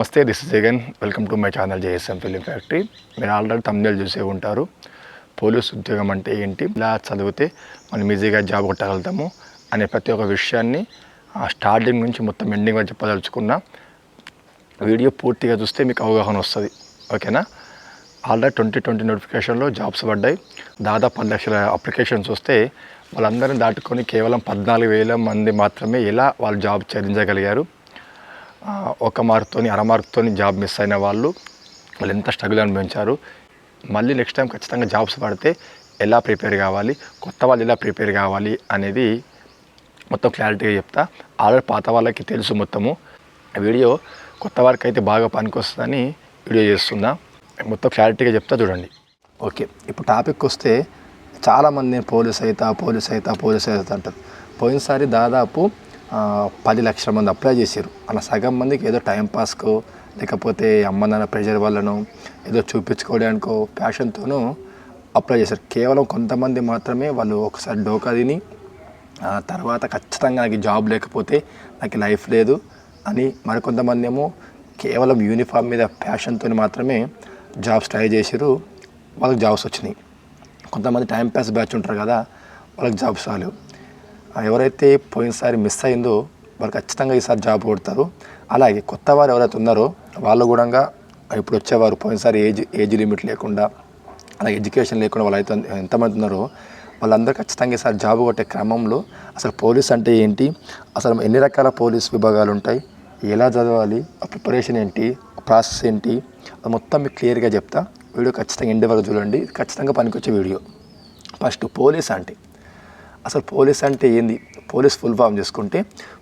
నమస్తే this is Jagan welcome to my channel JSM film factory మీరు already Tamil చూసే ఉంటారు. పోలీస్ ఉద్యోగం అంటే ఏంటి? ఇలా చదివితే మనం ఈజీగా జాబ్ కొట్టగలుగుతాము అనే ప్రతి ఒక్క విషయాన్ని ఆ స్టార్టింగ్ నుంచి మొత్తం ఎండింగ్ వరకు చెప్పదలుచుకున్నా వీడియో పూర్తిగా చూస్తే మీకు అవగాహన వస్తుంది. ఓకేనా ఆల్రెడీ ట్వంటీ ట్వంటీ నోటిఫికేషన్లో జాబ్స్ పడ్డాయి. దాదాపు పది లక్షల అప్లికేషన్స్ వస్తే వాళ్ళందరినీ దాటుకొని కేవలం పద్నాలుగు వేల మంది మాత్రమే ఎలా వాళ్ళు జాబ్ చెల్లించగలిగారు ఒక మార్క్తోని అర మార్క్తోని జాబ్ మిస్ అయిన వాళ్ళు వాళ్ళు ఎంత స్ట్రగుల్ అనుభవించారు. మళ్ళీ నెక్స్ట్ టైం ఖచ్చితంగా జాబ్స్ పడితే ఎలా ప్రిపేర్ కావాలి కొత్త వాళ్ళు ఎలా ప్రిపేర్ కావాలి అనేది మొత్తం క్లారిటీగా చెప్తా. ఆల్రెడీ పాత వాళ్ళకి తెలుసు మొత్తము. వీడియో కొత్త వారికి అయితే బాగా పనికొస్తుందని వీడియో చేస్తున్నా. మొత్తం క్లారిటీగా చెప్తా చూడండి. ఓకే ఇప్పుడు టాపిక్ వస్తే చాలామంది నేను పోలీస్ అవుతా పోలీస్ అవుతా పోలీస్ అవుతా అంటారు. పోయినసారి దాదాపు పది లక్షల మంది అప్లై చేశారు. అలా సగం మందికి ఏదో టైం పాస్కో లేకపోతే అమ్మ నాన్న ప్రెషర్ వల్లనో ఏదో చూపించుకోవడానికో ప్యాషన్తోనూ అప్లై చేశారు. కేవలం కొంతమంది మాత్రమే వాళ్ళు ఒకసారి డోకా తిని తర్వాత ఖచ్చితంగా నాకు జాబ్ లేకపోతే నాకు లైఫ్ లేదు అని మరికొంతమంది ఏమో కేవలం యూనిఫామ్ మీద ప్యాషన్తో మాత్రమే జాబ్స్ ట్రై చేశారు. వాళ్ళకి జాబ్స్ వచ్చినాయి. కొంతమంది టైం పాస్ బ్యాచ్ ఉంటారు కదా వాళ్ళకి జాబ్స్ రాలేవు ఎవరైతే పోయినసారి మిస్ అయిందో వాళ్ళు ఖచ్చితంగా ఈసారి జాబ్ కొడతారు. అలాగే కొత్త వారు ఎవరైతే ఉన్నారో వాళ్ళు కూడా ఇప్పుడు వచ్చేవారు. పోయినసారి ఏజ్ ఏజ్ లిమిట్ లేకుండా అలాగే ఎడ్యుకేషన్ లేకుండా వాళ్ళు అయితే ఎంతమంది ఉన్నారో వాళ్ళందరూ ఖచ్చితంగా ఈసారి జాబ్ కొట్టే క్రమంలో అసలు పోలీస్ అంటే ఏంటి? అసలు ఎన్ని రకాల పోలీస్ విభాగాలు ఉంటాయి? ఎలా చదవాలి? ఆ ప్రిపరేషన్ ఏంటి? ప్రాసెస్ ఏంటి? అది మొత్తం మీకు క్లియర్గా చెప్తా. వీడియో ఖచ్చితంగా ఎండ్ వరకు చూడండి. ఖచ్చితంగా పనికొచ్చే వీడియో. ఫస్ట్ పోలీస్ అంటే అసలు పోలీస్ అంటే ఏంది? పోలీస్ ఫుల్ ఫామ్ చేసుకుంటే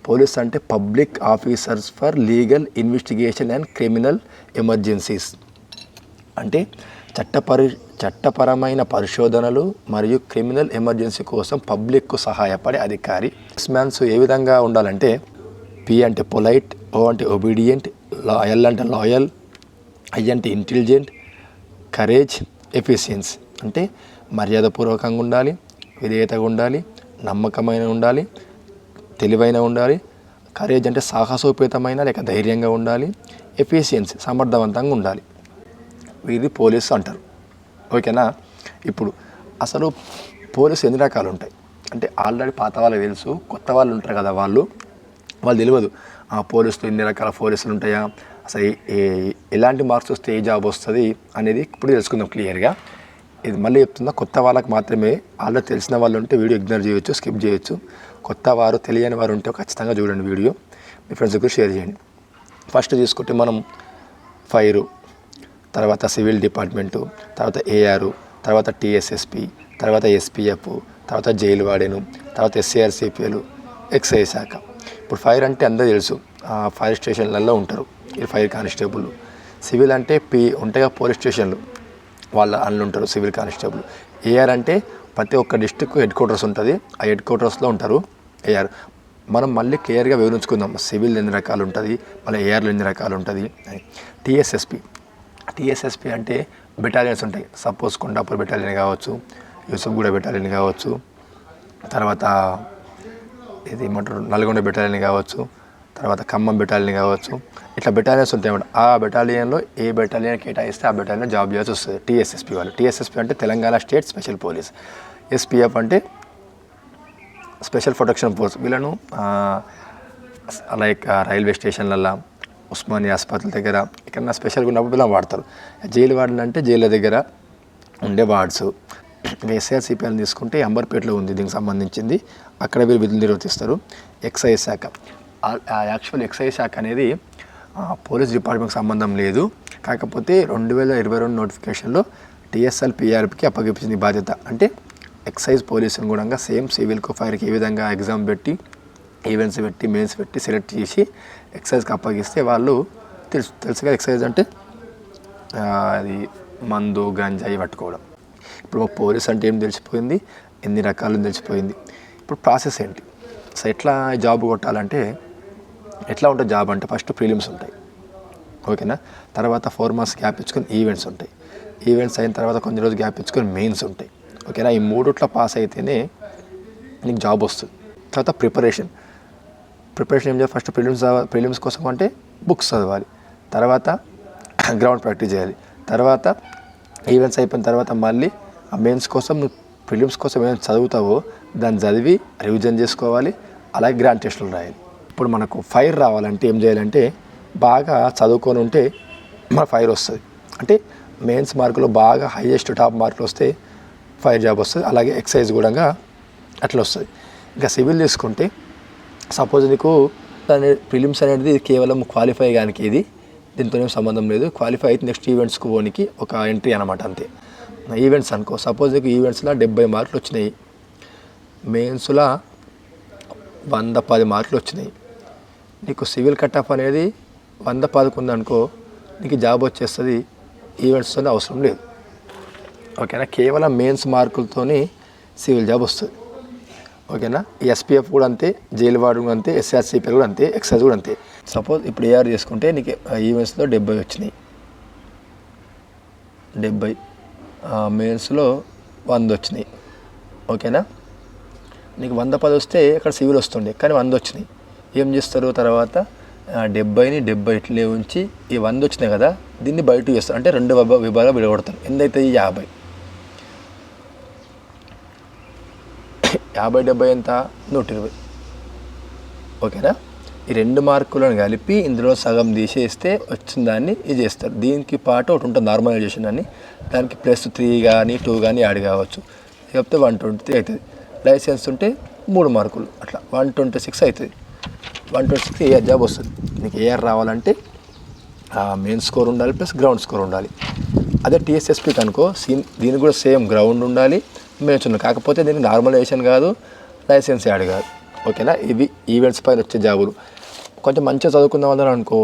పోలీస్ అంటే public officers for legal investigation and criminal emergencies. అంటే చట్టపరి చట్టపరమైన పరిశోధనలు మరియు క్రిమినల్ ఎమర్జెన్సీ కోసం పబ్లిక్కు సహాయపడే అధికారి. మ్యాన్స్ ఏ విధంగా ఉండాలంటే పి అంటే పొలైట్ ఓ అంటే ఒబీడియంట్ ఎల్ అంటే లాయల్ ఐ అంటే ఇంటెలిజెంట్ కరేజ్ ఎఫిషియన్స్ అంటే మర్యాదపూర్వకంగా ఉండాలి విధేయతగా ఉండాలి నమ్మకమైన ఉండాలి తెలివైన ఉండాలి కరేజ్ అంటే సాహసోపేతమైన లేక ధైర్యంగా ఉండాలి ఎఫిషియన్సీ సమర్థవంతంగా ఉండాలి. వీరి పోలీసు అంటారు. ఓకేనా ఇప్పుడు అసలు పోలీసు ఎన్ని రకాలు ఉంటాయి? అంటే ఆల్రెడీ పాత వాళ్ళకి తెలుసు కొత్త వాళ్ళు ఉంటారు కదా వాళ్ళు. వాళ్ళు తెలియదు ఆ పోలీసులు ఎన్ని రకాల పోలీసులు ఉంటాయా? అసలు ఏ- ఎలాంటి మార్క్స్ వస్తే ఏ జాబ్ వస్తుంది అనేది ఇప్పుడు తెలుసుకుందాం క్లియర్గా ఇది మళ్ళీ చెప్తున్నా కొత్త వాళ్ళకి మాత్రమే ఆల్రెడీ తెలిసిన వాళ్ళు ఉంటే వీడియో ఇగ్నోర్ చేయొచ్చు స్కిప్ చేయొచ్చు. కొత్త వారు తెలియని వారు ఉంటే ఖచ్చితంగా చూడండి వీడియో. మీ ఫ్రెండ్స్ కూడా షేర్ చేయండి. ఫస్ట్ తీసుకుంటే మనం ఫైరు తర్వాత సివిల్ డిపార్ట్మెంటు తర్వాత ఏఆర్ తర్వాత టీఎస్ఎస్పి తర్వాత ఎస్పీఎఫ్ తర్వాత జైలు వాడెను తర్వాత ఎస్సీఆర్సీపీలు ఎక్సైజ్ శాఖ. ఇప్పుడు ఫైర్ అంటే అందరూ తెలుసు. ఆ ఫైర్ స్టేషన్లలో ఉంటారు. ఈ ఫైర్ కానిస్టేబుల్ సివిల్ అంటే పి ఉంటాయి పోలీస్ స్టేషన్లు వాళ్ళ అందులో ఉంటారు సివిల్ కానిస్టేబుల్. ఏఆర్ అంటే ప్రతి ఒక్క డిస్టిక్ హెడ్ క్వార్టర్స్ ఉంటుంది. ఆ హెడ్ క్వార్టర్స్లో ఉంటారు ఏఆర్ మనం మళ్ళీ క్లియర్గా వివరించుకుందాం. సివిల్ ఎన్ని రకాలు ఉంటుంది మళ్ళీ ఏఆర్లు ఎన్ని రకాలు ఉంటుంది అని. టీఎస్ఎస్పి టీఎస్ఎస్పి అంటే బెటాలియన్స్ ఉంటాయి. సపోజ్ కొండాపూర్ బెటాలియన్ కావచ్చు యూసుఫ్గూడ బెటాలియన్ కావచ్చు తర్వాత ఇది ఏమంటారు నల్గొండ బెటాలియన్ కావచ్చు తర్వాత ఖమ్మం బెటాలియన్ కావచ్చు. ఇట్లా బెటాలియన్స్ ఉంటాయి అన్నమాట. ఆ బెటాలియన్లో ఏ బెటాలియన్ కేటాయిస్తే ఆ బెటాలియన్ జాబ్ చేయాల్సి వస్తుంది. టీఎస్ఎస్పీ వాళ్ళు. టీఎస్ఎస్పి అంటే Telangana state special police. SPF అంటే స్పెషల్ ప్రొటెక్షన్ ఫోర్స్. వీళ్ళను లైక్ రైల్వే స్టేషన్లల్లో ఉస్మానియా ఆసుపత్రుల దగ్గర ఎక్కడన్నా స్పెషల్గా ఉన్నప్పుడు ఇలా వాడతారు. జైలు వార్డులు అంటే జైళ్ళ దగ్గర ఉండే వార్డ్స్. ఎస్ఆర్ తీసుకుంటే అంబర్పేటలో ఉంది దీనికి సంబంధించింది. అక్కడ వీళ్ళు విధులు నిర్వర్తిస్తారు. ఎక్సైజ్ శాఖ. యాక్చువల్ ఎక్సైజ్ శాఖ అనేది పోలీస్ డిపార్ట్మెంట్కి సంబంధం లేదు. కాకపోతే రెండు వేల ఇరవై రెండు నోటిఫికేషన్లో టీఎస్ఎల్ పీఆర్పీకి అప్పగించింది బాధ్యత. అంటే ఎక్సైజ్ పోలీసుని కూడా సేమ్ సివిల్కు ఫైర్కి ఏ విధంగా ఎగ్జామ్ పెట్టి ఈవెంట్స్ పెట్టి మెయిన్స్ పెట్టి సెలెక్ట్ చేసి ఎక్సైజ్కి అప్పగిస్తే వాళ్ళు తెలుసు తెలుసుగా ఎక్సైజ్ అంటే? అది మందు గంజాయి పట్టుకోవడం. ఇప్పుడు పోలీస్ అంటే ఏం తెలిసిపోయింది? ఎన్ని రకాలు తెలిసిపోయింది? ఇప్పుడు ప్రాసెస్ ఏంటి? సో ఎట్లా జాబ్ కొట్టాలంటే ఎట్లా ఉంటుంది జాబ్ అంటే ఫస్ట్ ప్రీలిమ్స్ ఉంటాయి. ఓకేనా? తర్వాత ఫోర్ మంత్స్ గ్యాప్ ఇచ్చుకొని ఈవెంట్స్ ఉంటాయి. ఈవెంట్స్ అయిన తర్వాత కొన్ని రోజులు గ్యాప్ ఇచ్చుకొని మెయిన్స్ ఉంటాయి. ఓకేనా? ఈ మూడుట్లో పాస్ అయితేనే నీకు జాబ్ వస్తుంది. తర్వాత ప్రిపరేషన్. ప్రిపరేషన్ ఏం చేయాలి? ఫస్ట్ ప్రిలిమ్స్ ప్రిలిమ్స్ కోసం అంటే బుక్స్ చదవాలి. తర్వాత గ్రౌండ్ ప్రాక్టీస్ చేయాలి. తర్వాత ఈవెంట్స్ అయిపోయిన తర్వాత మళ్ళీ ఆ మెయిన్స్ కోసం నువ్వు ప్రిలిమ్స్ కోసం ఏమైనా చదువుతావో దాన్ని చదివి రివిజన్ చేసుకోవాలి. అలాగే గ్రాండ్ టెస్టులు రాయాలి. ఇప్పుడు మనకు ఫైర్ రావాలంటే ఏం చేయాలంటే బాగా చదువుకొని ఉంటే మన ఫైర్ వస్తుంది. అంటే మెయిన్స్ మార్కులు బాగా హైయెస్ట్ టాప్ మార్కులు వస్తే ఫైర్ జాబ్ వస్తుంది. అలాగే ఎక్సైజ్ కూడా అట్లా వస్తుంది. ఇంకా సివిల్ తీసుకుంటే సపోజ్ నీకు దాని ప్రిలిమ్స్ అనేది కేవలం క్వాలిఫై కానీ ఇది. దీంతో సంబంధం లేదు. క్వాలిఫై అయితే నెక్స్ట్ ఈవెంట్స్కి పోనీకి ఒక ఎంట్రీ అనమాట అంతే. ఈవెంట్స్ అనుకో సపోజ్ నీకు ఈవెంట్స్లో డెబ్బై మార్కులు వచ్చినాయి. మెయిన్స్లో వంద పది మార్కులు వచ్చినాయి. నీకు సివిల్ కట్ ఆఫ్ అనేది వంద పదకొంది అనుకో నీకు జాబ్ వచ్చేస్తుంది ఈవెంట్స్తో అవసరం లేదు. ఓకేనా? కేవలం మెయిన్స్ మార్కులతోని సివిల్ జాబ్ వస్తుంది. ఓకేనా? ఎస్పీఎఫ్ కూడా అంతే జైలు వాడు కూడా అంతే ఎస్ఆర్సీపీ కూడా అంతే ఎక్సైజ్ కూడా అంతే. సపోజ్ ఇప్పుడు ఏఆర్ చేసుకుంటే నీకు ఈవెంట్స్లో డెబ్బై వచ్చినాయి. డెబ్బై మెయిన్స్లో వంద వచ్చినాయి. ఓకేనా? నీకు వంద పది వస్తే అక్కడ సివిల్ వస్తుండే కానీ వంద వచ్చినాయి. ఏం చేస్తారు తర్వాత డెబ్బైని డెబ్బై ఇట్లే ఉంచి ఈ వంద వచ్చినాయి కదా దీన్ని బయట చేస్తారు అంటే రెండు విభాగాలు విడగొడతారు ఎంతైతే ఈ యాభై? యాభై డెబ్బై ఎంత? నూట ఇరవై. ఓకేనా? ఈ రెండు మార్కులను కలిపి ఇందులో సగం తీసేస్తే వచ్చిన దాన్ని ఇది చేస్తారు. దీనికి పాటు ఒకటి ఉంటుంది నార్మలైజేషన్ అని. దానికి ప్లస్ త్రీ కానీ టూ కానీ యాడ్ కావచ్చు. చెప్తే వన్ ట్వంటీ త్రీ అవుతుంది. లైసెన్స్ ఉంటే మూడు మార్కులు అట్లా. వన్ ట్వంటీ సిక్స్ అవుతుంది. One twenty six AR job వస్తుంది. నీకు ఏఆర్ రావాలంటే మెయిన్ స్కోర్ ఉండాలి ప్లస్ గ్రౌండ్ స్కోర్ ఉండాలి. అదే టీఎస్ఎస్పీకి అనుకో సీన్ దీనికి కూడా సేమ్ గ్రౌండ్ ఉండాలి మెయిన్స్ ఉండాలి. కాకపోతే దీనికి నార్మలైజేషన్ కాదు లైసెన్స్ యాడ్ కాదు. ఓకేనా? ఇవి ఈవెంట్స్ పైన వచ్చే జాబులు. కొంచెం మంచిగా చదువుకుందాం అన్నారు అనుకో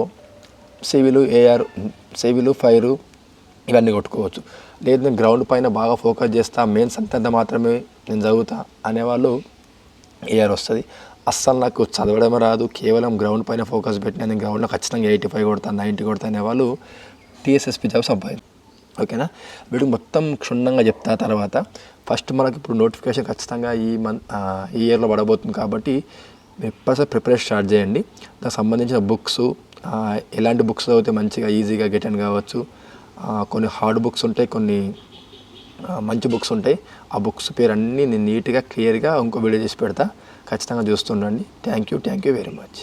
సివిల్ ఏఆర్ సివిల్ ఫైరు ఇవన్నీ కొట్టుకోవచ్చు. లేదు నేను గ్రౌండ్ పైన బాగా ఫోకస్ చేస్తా మెయిన్స్ అంతంత మాత్రమే నేను చదువుతా అనేవాళ్ళు ఏఆర్ వస్తుంది. అస్సలు నాకు చదవడం రాదు. కేవలం గ్రౌండ్ పైన ఫోకస్ పెట్టిన నేను గ్రౌండ్లో ఖచ్చితంగా ఎయిటీ ఫైవ్ కొడతాను నైంటీ కొడతాను అనేవాళ్ళు టీఎస్ఎస్పీ జాబ్ సంపాదించు ఓకేనా? వీడికి మొత్తం క్షుణ్ణంగా చెప్తా తర్వాత ఫస్ట్ మనకి ఇప్పుడు నోటిఫికేషన్ ఖచ్చితంగా ఈ మంత్ ఈ ఇయర్లో పడబోతుంది కాబట్టి మీరు ఎప్పటిసారి ప్రిపరేషన్ స్టార్ట్ చేయండి. దానికి సంబంధించిన బుక్స్ ఎలాంటి బుక్స్ చదివితే మంచిగా ఈజీగా గెట్ అండ్ కావచ్చు. కొన్ని హార్డ్ బుక్స్ ఉంటాయి కొన్ని మంచి బుక్స్ ఉంటాయి. ఆ బుక్స్ పేరు అన్నీ నేను నీట్గా క్లియర్గా ఇంకో వీడియో చేసి పెడతా. ఖచ్చితంగా చూస్తుండండి. Thank you thank you very much